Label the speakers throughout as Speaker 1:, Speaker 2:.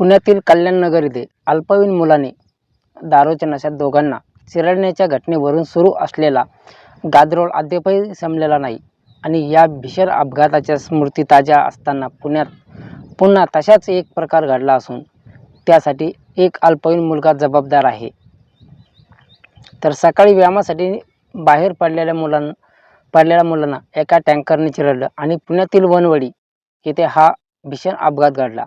Speaker 1: पुण्यातील कल्याणनगर येथे अल्पवयीन मुलाने दारूच्या नशात दोघांना चिरडण्याच्या घटनेवरून सुरू असलेला गाजरोळ अद्यापही संपलेला नाही आणि या भीषण अपघाताच्या स्मृती ताज्या असताना पुण्यात पुन्हा तशाच एक प्रकार घडला असून त्यासाठी एक अल्पवयीन मुलगा जबाबदार आहे. तर सकाळी व्यायामासाठी बाहेर पडलेल्या मुलांना पडलेल्या मुलांना एका टँकरने चिरडलं आणि पुण्यातील वनवडी येथे हा भीषण अपघात घडला.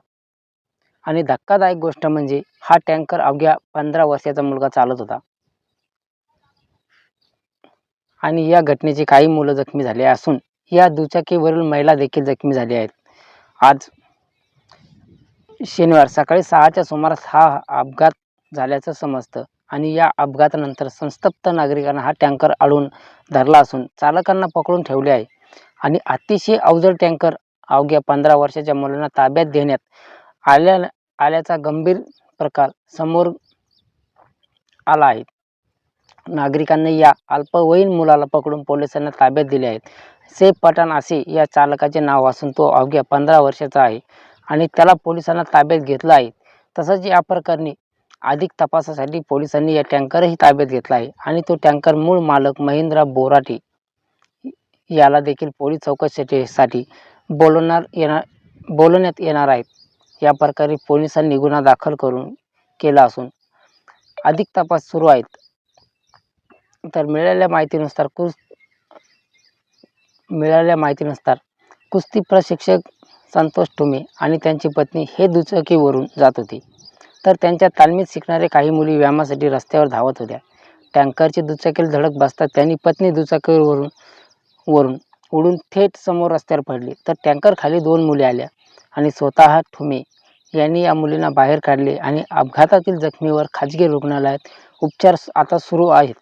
Speaker 1: आणि धक्कादायक गोष्ट म्हणजे हा टँकर अवघ्या पंधरा वर्षाचा मुलगा चालत होता. आणि या घटनेची काही मुलं जखमी झाली असून या दुचाकीवरील महिला देखील जखमी झाली आहेत. आज शनिवार सकाळी सहाच्या सुमारास हा अपघात झाल्याचं समजतं आणि या अपघातानंतर संस्तप्त नागरिकांना हा टँकर अडून धरला असून चालकांना पकडून ठेवले आहे. आणि अतिशय अवजड टँकर अवघ्या पंधरा वर्षाच्या मुलांना ताब्यात देण्यात आल्या आल्याचा गंभीर प्रकार समोर आला आहे. नागरिकांनी या अल्पवयीन मुलाला पकडून पोलिसांना ताब्यात दिले आहेत. सेफ पठाण असे या चालकाचे नाव असून तो अवघ्या पंधरा वर्षाचा आहे आणि त्याला पोलिसांना ताब्यात घेतलं आहे. तसंच या प्रकरणी अधिक तपासासाठी पोलिसांनी या टँकरही ताब्यात घेतला आहे आणि तो टँकर मूळ मालक महिंद्रा बोराटे याला देखील पोलीस चौकशीसाठी बोलवणार येणार बोलवण्यात येणार आहेत या प्रकारे पोलिसांनी गुन्हा दाखल करून केला असून अधिक तपास सुरू आहेत. तर मिळालेल्या माहितीनुसार कुस मिळालेल्या माहितीनुसार कुस्ती प्रशिक्षक संतोष टुमे आणि त्यांची पत्नी हे दुचाकीवरून जात होती. तर त्यांच्या तालमीत शिकणाऱ्या काही मुली व्यायामासाठी रस्त्यावर धावत होत्या. टँकरची दुचाकीला धडक बसतात त्यांनी पत्नी दुचाकीवरून वरून उडून थेट समोर रस्त्यावर पडली. तर टँकर खाली दोन मुले आल्या. आणि स्वतः ठुमे यांनी या मुलींना बाहेर काढले आणि अपघातातील जखमीवर खाजगी रुग्णालयात उपचार आता सुरू आहेत.